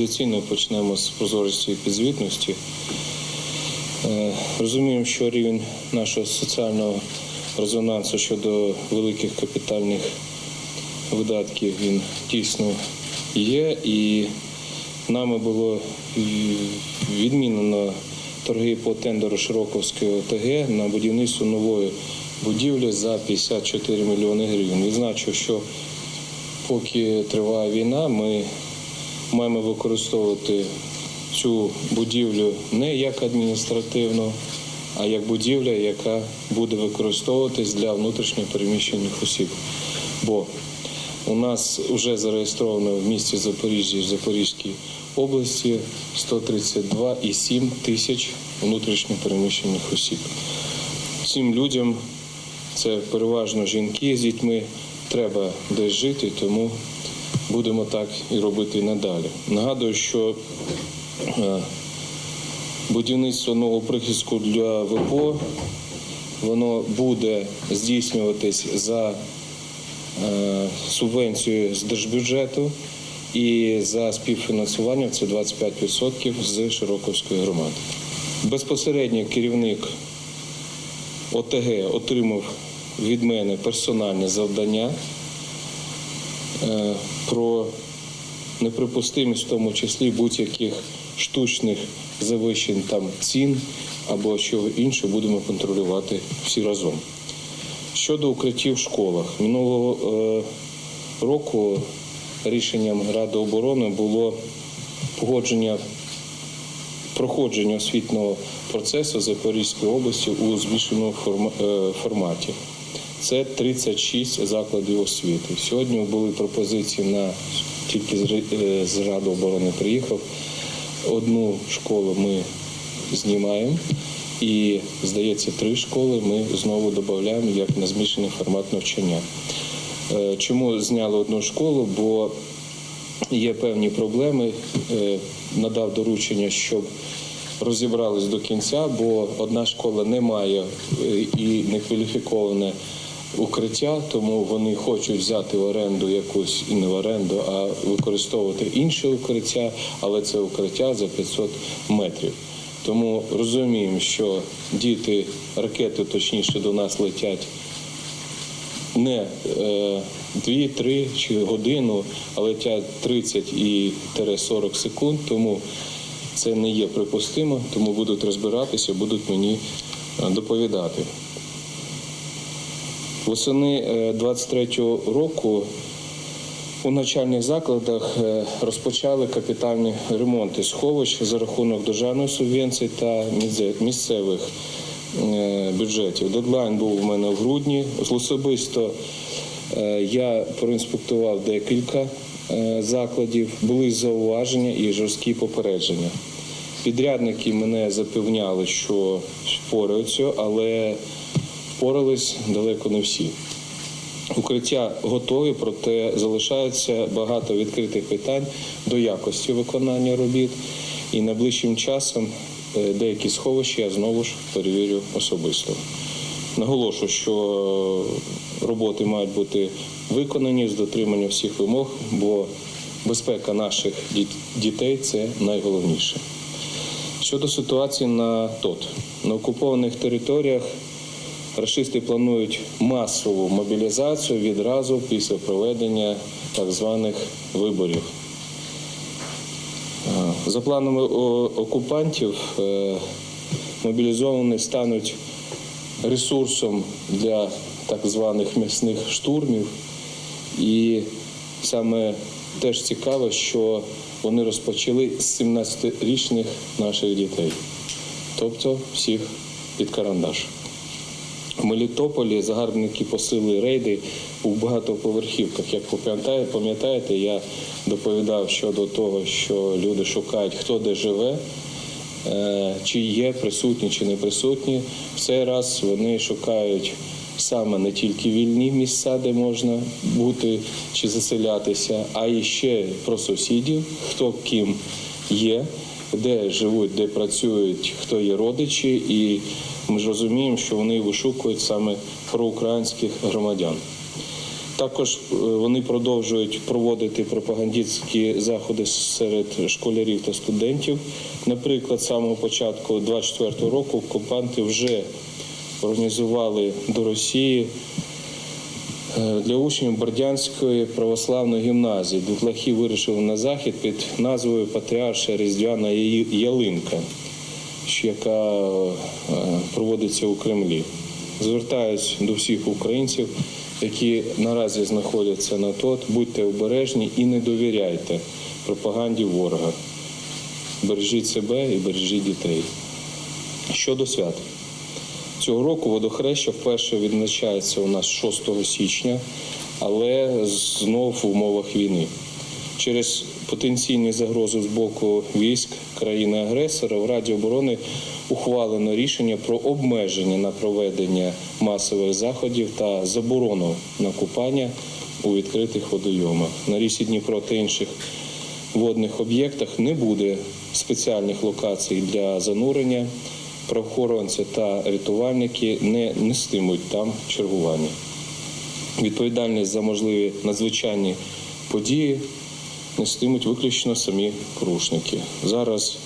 традиційно почнемо з прозорості і підзвітності. Е, Розуміємо, що рівень нашого соціального резонансу щодо великих капітальних видатків він дійсно є, і нами було е, відмінено торги по тендеру Широковської ОТГ на будівництво нової будівлі за 54 мільйони гривень. Відзначу, що поки триває війна, ми маємо використовувати цю будівлю не як адміністративну, а як будівля, яка буде використовуватись для внутрішньо переміщених осіб. Бо у нас вже зареєстровано в місті Запоріжжя Запорізькій області 132,7 тисяч внутрішньо переміщених осіб. Цим людям це переважно жінки з дітьми. Треба десь жити, тому будемо так і робити і надалі. Нагадую, що е, будівництво нового прихистку для ВПО воно буде здійснюватись за е, субвенцією з держбюджету і за співфінансуванням це 25% з Широковської громади. Безпосередньо керівник ОТГ отримав від мене персональне завдання про неприпустимість, в тому числі будь-яких штучних завищень там цін або що інше будемо контролювати всі разом. Щодо укриттів в школах, минулого е, року рішенням Ради оборони було погодження проходження освітнього процесу Запорізької області у збільшеному е, форматі. Це 36 закладів освіти. Сьогодні були пропозиції на тільки з е, Ради оборони приїхав. Одну школу ми знімаємо, і здається, три школи ми знову додаємо як на змішаний формат навчання. Е, Чому зняли одну школу? Бо є певні проблеми. Е, Надав доручення, щоб розібрались до кінця, бо одна школа не має і не кваліфіковане укриття, тому вони хочуть взяти в оренду якусь і не в оренду, а використовувати інше укриття, але це укриття за 500 метрів. Тому розуміємо, що діти, ракети точніше до нас летять не 2-3 чи годину, а летять 30 і 40 секунд, тому це не є припустимо, тому будуть розбиратися, будуть мені е, доповідати. Восени 23-го року у навчальних закладах е, розпочали капітальні ремонти сховищ за рахунок державної субвенції та місцевих е, бюджетів. Дедлайн був у мене в грудні. Особисто е, я проінспектував декілька е, закладів, були зауваження і жорсткі попередження. Підрядники мене запевняли, що впораються, але впорались далеко не всі. Укриття готові, проте залишається багато відкритих питань до якості виконання робіт. І найближчим часом е, деякі сховища я знову ж перевірю особисто. Наголошую, що роботи мають бути виконані з дотриманням всіх вимог, бо безпека наших дітей це найголовніше. Щодо ситуації на ТОТ, на окупованих територіях Рашисти планують масову мобілізацію відразу після проведення так званих виборів. За планами окупантів, е, мобілізовані стануть ресурсом для так званих м'ясних штурмів. І саме теж цікаво, що вони розпочали з 17-річних наших дітей, тобто всіх під карандаш. Мелітополі загарбники посили рейди у багатоповерхівках. Як ви пам'ятаєте- пам'ятаєте, я доповідав щодо того, що люди шукають, хто де живе, е, чи є присутні, чи не присутні. В цей раз вони шукають саме не тільки вільні місця, де можна бути чи заселятися, а і ще про сусідів, хто ким є, де живуть, де працюють, хто є родичі, і ми ж розуміємо, що вони вишукують саме проукраїнських громадян. Також е, вони продовжують проводити пропагандистські заходи серед школярів та студентів. Наприклад, з самого початку 24-го року окупанти вже організували до Росії е, для учнів Бордянської православної гімназії. Дітлахи вирішили на захід під назвою Патріарша Різдвяна Ялинка, що- яка е, проводиться у Кремлі. Звертаюсь до всіх українців, які наразі знаходяться на ТОТ, будьте обережні і не довіряйте пропаганді ворога. Бережіть себе і бережіть дітей. Щодо свят. Цього року водохреща вперше відзначається у нас 6 січня, але знов в умовах війни. Через потенційні загрози з боку військ країни-агресора в Раді оборони ухвалено рішення про обмеження на проведення масових заходів та заборону на купання у відкритих водойомах. На річці Дніпро та інших водних об'єктах не буде спеціальних локацій для занурення. Правоохоронці та рятувальники не нестимуть там чергування. Відповідальність за можливі надзвичайні події нестимуть виключно самі порушники. Зараз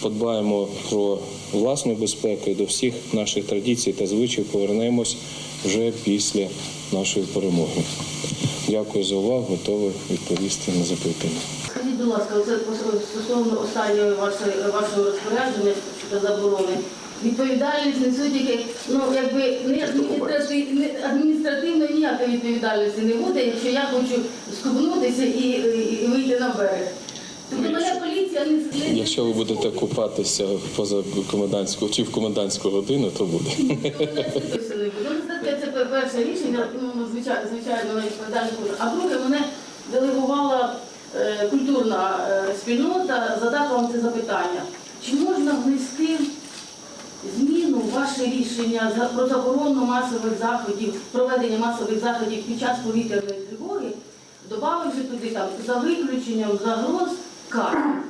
подбаємо про власну безпеку і до всіх наших традицій та звичаїв повернемось вже після нашої перемоги. Дякую за увагу, готовий відповісти на запитання. Скажіть, будь ласка, оце стосовно останньої вашої, вашого розпорядження щодо заборони. Відповідальність несуть тільки, ну якби не адміністратив- не адміністративної ніякої відповідальності не буде, якщо я хочу скупнутися і, і, і вийти на берег. Тобто мене поліція не Якщо ви будете купатися поза комендантську чи в комендантську годину, то буде. Ну, це, перше рішення, ну, звичайно, звичайно. А друге, мене делегувала е, культурна е, спільнота задати вам це запитання. Чи можна внести зміну ваше рішення про заборону масових заходів, проведення масових заходів під час повітряної тривоги, додавши туди там за виключенням загроз кабів?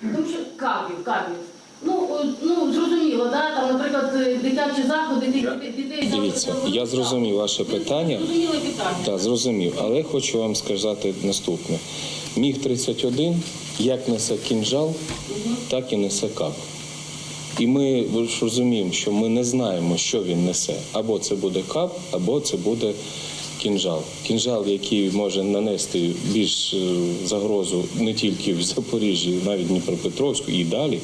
Тому що кабів, кабів. Ну, ну зрозуміло, да? там, наприклад, е, дитячі заходи, дітей, дітей Дивіться, я зрозумів ваше питання. Питання. Так, зрозумів, але хочу вам сказати наступне: міг 31 як несе кінжал, так і несе кап. І ми ж розуміємо, що ми не знаємо, що він несе. Або це буде кап, або це буде кінжал. Кінжал, який може нанести більш е, загрозу не тільки в Запоріжжі, навіть Дніпропетровську і далі.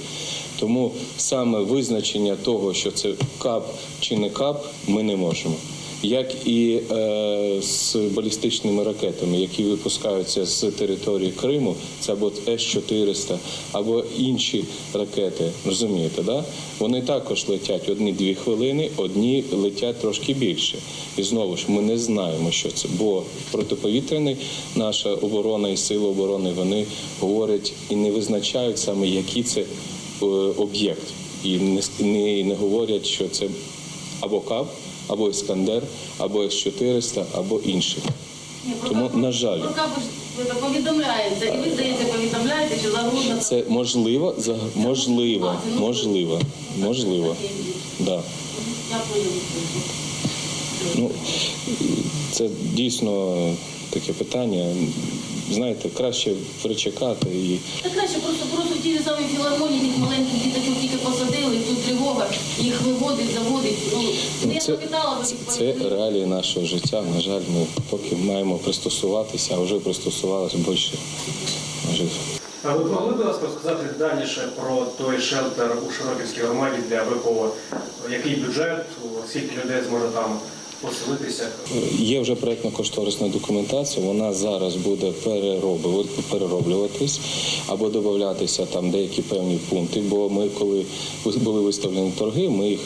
Тому саме визначення того, що це кап чи не кап, ми не можемо. Як і е, з балістичними ракетами, які випускаються з території Криму, це або С-400, або інші ракети, розумієте, да? вони також летять одні-дві хвилини, одні летять трошки більше. І знову ж ми не знаємо, що це, бо протиповітряний наша оборона і сили оборони вони говорять і не визначають саме, який це е, об'єкт, і не, не, не говорять, що це або КАП, або Іскандер, або С-400, або інший. Тому, на жаль. Ви повідомляєте, і ви, здається, повідомляєте, що загроза... Це можливо, за- можливо, можливо, можливо. Да. Ну, це дійсно таке питання. Знаєте, краще перечекати і Та краще просто просто ті самі філармонії, тих маленьких діточок тільки посадили, і тут тривога, їх виводить, заводить. Ну, Ну, я це, запитала, ви це, відповіли. це реалії нашого життя. На жаль, ми поки маємо пристосуватися, а вже пристосувалися більше. Може, А ви могли б нас розказати детальніше про той шелтер у Широківській громаді для ВПО? Який бюджет, скільки людей зможе там поселитися? Є вже проєктно-кошторисна документація, вона зараз буде перероблюватись або додатися там деякі певні пункти. Бо ми, коли були виставлені торги, ми їх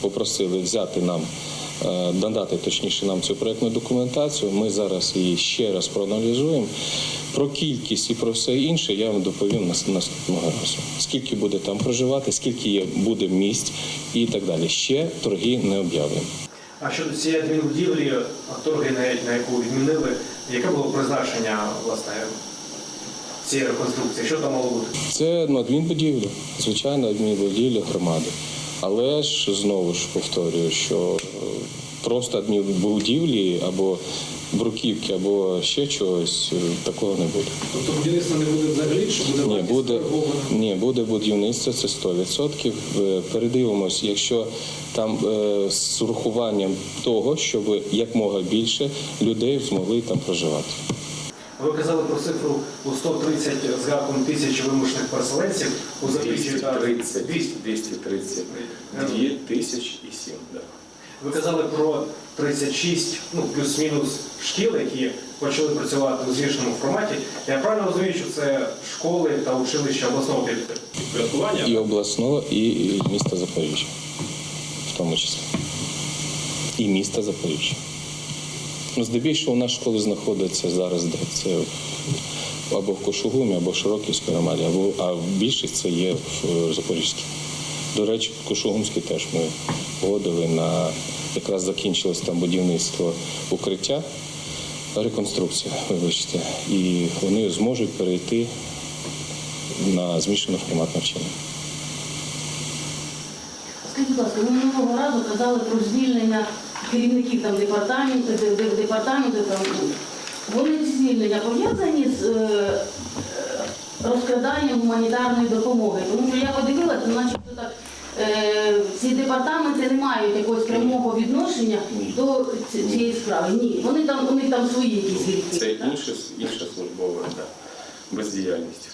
попросили взяти нам. е, Надати точніше нам цю проєктну документацію. Ми зараз її ще раз проаналізуємо. Про кількість і про все інше я вам доповім наступного разу. Скільки буде там проживати, скільки є буде місць і так далі. Ще торги не об'явлені. А щодо цієї адмінбудівлі, торги, на, яку відмінили, яке було призначення власне цієї реконструкції? Що там мало бути? Це ну, адмінбудівля, звичайно, адмінбудівля громади. Але ж знову ж повторюю, що е, просто адмінбудівлі або бруківки або ще чогось, е, такого не буде. Тобто будівництва не буде взагалі, чи буде Ні, вартість буде, ні, буде будівництво, це 100%. Е, Передивимось, якщо там е, з урахуванням того, щоб якмога більше людей змогли там проживати. Ви казали про цифру у 130 з гаком тисяч вимушених переселенців у Запоріжжі та 230, 200. 230, 2007, да. Ви казали про 36, ну плюс-мінус шкіл, які почали працювати у змішаному форматі. Я правильно розумію, що це школи та училища обласного підпорядкування? І обласного, і, міста Запоріжжя, в тому числі. І міста Запоріжжя. Ну, здебільшого у нас школи знаходяться зараз, де це або в Кошугумі, або в Широківській громаді, або а більшість це є в е, Запорізькій. До речі, в Кошугумській теж ми погодили на якраз закінчилось там будівництво укриття, реконструкція, вибачте, і вони зможуть перейти на змішаний формат навчання. Скажіть, будь ласка, ви минулого разу казали про звільнення керівників там департаменту, де- де- департаменту там. Вони звільнення пов'язані з е, гуманітарної допомоги. Тому що я подивилася, начебто так. е, Ці департаменти не мають якогось прямого відношення до цієї справи. Ні, вони там у них там свої якісь гріхи. Це інша, інша службова да, бездіяльність.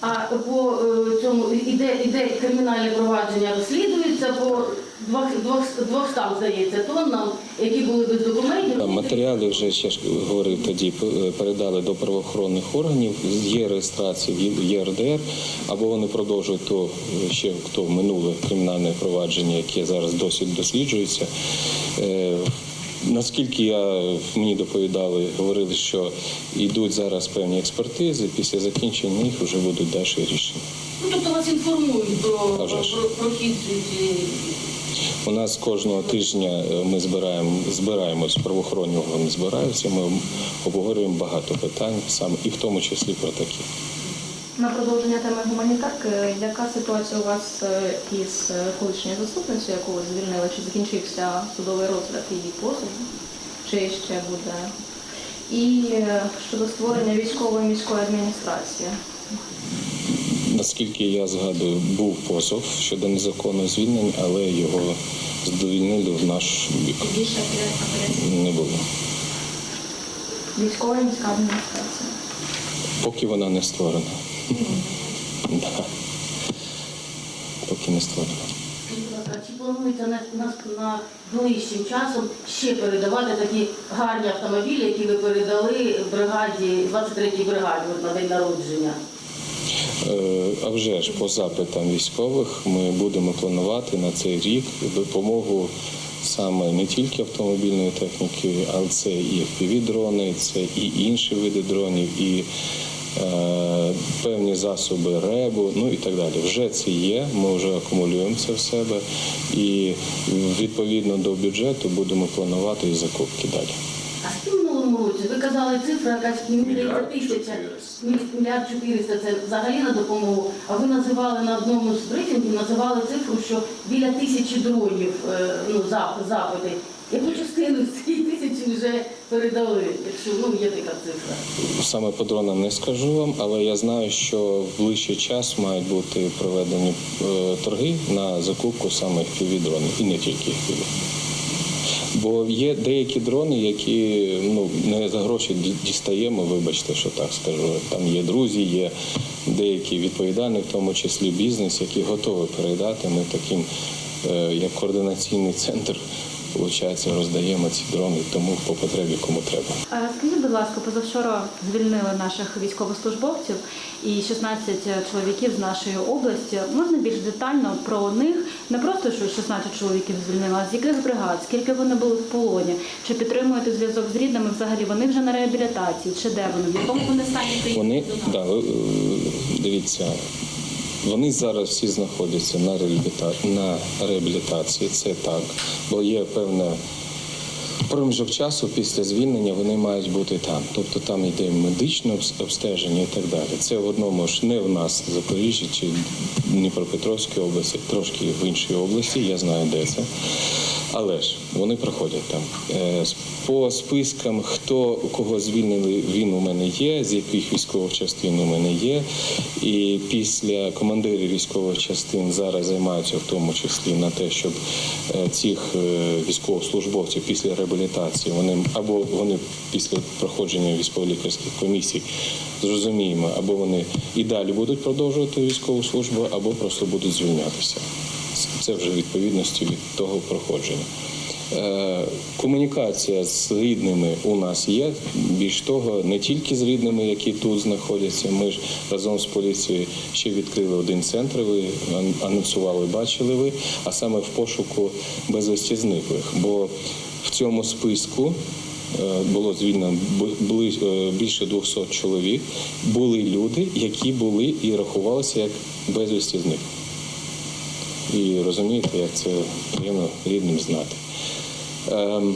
А по е, цьому іде, іде кримінальне провадження розслідується по двох, двох, двохстам, здається, тоннам, які були без документів. Матеріали вже ще ж говорив тоді, передали до правоохоронних органів. Є реєстрація в ЄРДР, або вони продовжують то е, ще хто минуле кримінальне провадження, яке зараз досі досліджується. Е, Наскільки я мені доповідали, говорили, що йдуть зараз певні експертизи, після закінчення їх вже будуть далі рішення. Ну, тобто вас інформують про, про, про, про хід. У нас кожного тижня е, ми збираємо збираємось, правоохоронні органи збираються. Ми обговорюємо багато питань, саме і в тому числі про такі. На продовження теми гуманітарки, яка ситуація у вас е, із е, колишньою заступницею, яку ви звільнили? Чи закінчився судовий розгляд її позову? Чи ще буде? І е, щодо створення військової міської адміністрації. Наскільки я згадую, був позов щодо незаконного звільнення, але його задовільнили в наш бік. Не було. Військова міська адміністрація. Поки вона не створена. Поки не створена. Будь ласка, Чи планується на, на, на ближчим часом ще передавати такі гарні автомобілі, які ви передали бригаді, 23-й бригаді на день народження? Е, А вже ж по запитам військових ми будемо планувати на цей рік допомогу саме не тільки автомобільної техніки, але це і FPV-дрони, це і інші види дронів, і певні засоби ребу, ну і так далі. Вже це є. Ми вже акумулюємо це в себе, і відповідно до бюджету будемо планувати і закупки далі. А в минулому році? Ви казали цифра якась мільярд Мільярд тисяча. Мільярд чотириста це взагалі на допомогу. А ви називали на одному з брифінгів, називали цифру, що біля тисячі дронів е, ну, запити. Яку частину з цієї тисячі вже передали, якщо ну, є така цифра? Саме по дронам не скажу вам, але я знаю, що в ближчий час мають бути проведені е, торги на закупку саме FPV-дронів і не тільки FPV. Бо є деякі дрони, які ну не за гроші дістаємо, вибачте, що так скажу. Там є друзі, є деякі відповідальні, в тому числі бізнес, які готові передати. Ми таким е, як координаційний центр, виходить, роздаємо ці дрони тому по потребі кому треба. Скажіть, будь ласка, позавчора звільнили наших військовослужбовців і 16 чоловіків з нашої області. Можна більш детально про них? Не просто що 16 чоловіків звільнили, а з яких бригад, скільки вони були в полоні? Чи підтримуєте зв'язок з рідними? Взагалі вони вже на реабілітації? Чи де вони? В якому вони стані Вони приїхали да, е, дивіться, вони зараз всі знаходяться на реабіліта... на реабілітації. Це так, бо є певна проміжок часу після звільнення вони мають бути там. Тобто там йде медичне обстеження і так далі. Це в одному ж не в нас в Запоріжжі чи Дніпропетровській області, трошки в іншій області. Я знаю, де це. Але ж вони проходять там. Е, По спискам, хто кого звільнили, він у мене є, з яких військових частин у мене є. І після командири військових частин зараз займаються в тому числі на те, щоб е, цих е, військовослужбовців після реабілітації вони або вони після проходження військово-лікарських комісій зрозуміємо, або вони і далі будуть продовжувати військову службу, або просто будуть звільнятися. Це вже відповідності від того проходження. Е, Комунікація з рідними у нас є. Більш того, не тільки з рідними, які тут знаходяться. Ми ж разом з поліцією ще відкрили один центр. Ви анонсували, бачили ви, а саме в пошуку безвісті зниклих. Бо в цьому списку е, було звільнено е, більше 200 чоловік. Були люди, які були і рахувалися як безвісті зниклих. І розумієте, як це приємно рідним знати. Ем,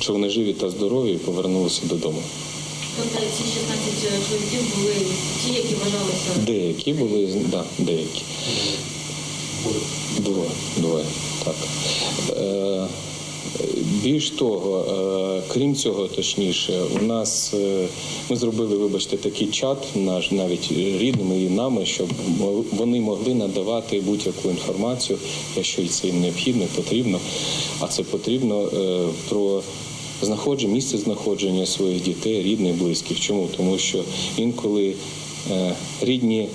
що вони живі та здорові і повернулися додому. Тобто ці 16 чоловіків були ті, які вважалися Деякі були, да, деякі. Двоє, двоє, так. Е, більш того, е, крім цього, точніше, у нас е, ми зробили, вибачте, такий чат, наш навіть рідними і нами, щоб вони могли надавати будь-яку інформацію, якщо це їм необхідно, потрібно. А це потрібно е, про знаходження, місце знаходження своїх дітей, рідних, близьких. Чому? Тому що інколи рідні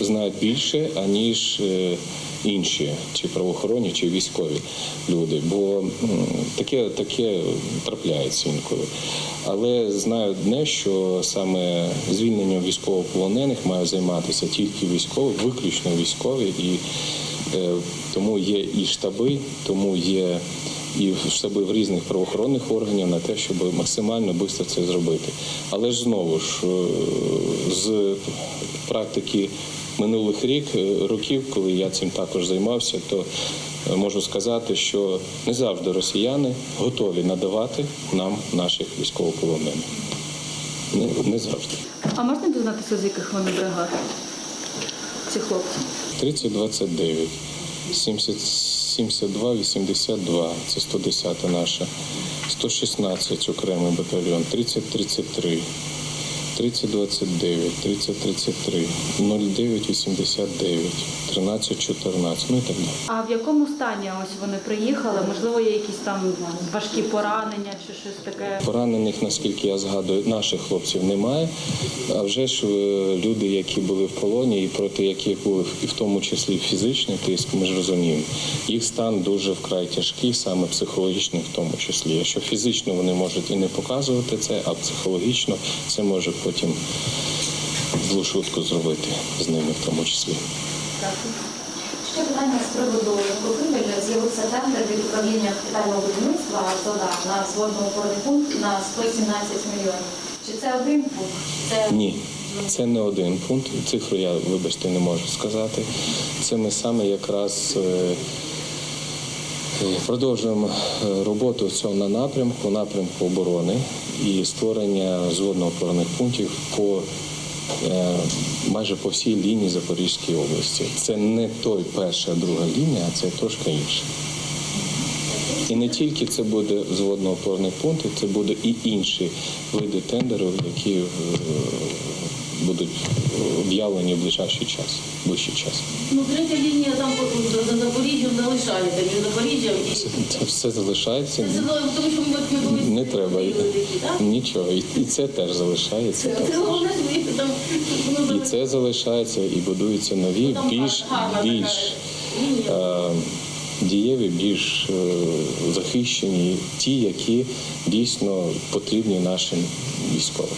знають більше, аніж інші, чи правоохоронні, чи військові люди. Бо таке, таке трапляється інколи. Але знаю одне, що саме звільненням військовополонених має займатися тільки військові, виключно військові, і е, тому є і штаби, тому є і штаби в різних правоохоронних органів на те, щоб максимально швидко це зробити. Але ж знову ж е, з практики минулих рік е, років, коли я цим також займався, то е, можу сказати, що не завжди росіяни готові надавати нам наших військовополонених. Не, не завжди. А можна дізнатися, з яких вони бригад? Ці хлопці? 3029, 70, 72, 82, це 110 наша, 116 окремий батальйон, 3033, 3029, 3033, 0989, 1314, ну і так далі. А в якому стані ось вони приїхали? Можливо, є якісь там важкі поранення чи щось таке? Поранених, наскільки я згадую, наших хлопців немає. А вже ж е, люди, які були в полоні, і проти яких був і в тому числі фізичний тиск, ми ж розуміємо, їх стан дуже вкрай тяжкий, саме психологічний в тому числі. Якщо фізично вони можуть і не показувати це, а психологічно це може потім шутку зробити з ними в тому числі. Ще питання з приводу закупівель. З'явився тендер від управління капітального будівництва ЗОДА на опорний пункт на 117 мільйонів. Чи це один пункт? Це Ні, це не один пункт. Цифру я, вибачте, не можу сказати. Це ми саме якраз е, продовжуємо е, роботу в цьому напрямку, напрямку оборони і створення зводно-опорних пунктів по е, майже по всій лінії Запорізької області. Це не той перша, друга лінія, а це трошки інше. І не тільки це буде зводно-опорний пункт, це буде і інші види тендерів, які е, будуть об'явлені в ближайший час, ближчий час. Ну, третя лінія там за за Запоріжжям залишається, між Запоріжжям і... Це, це все залишається. Це тому що ми, були... Не треба нічого. І, і це теж залишається. Це головне, що там... ну, І це залишається, і будуються нові, Там більш більш е, дієві, більш е, захищені, ті, які дійсно потрібні нашим військовим.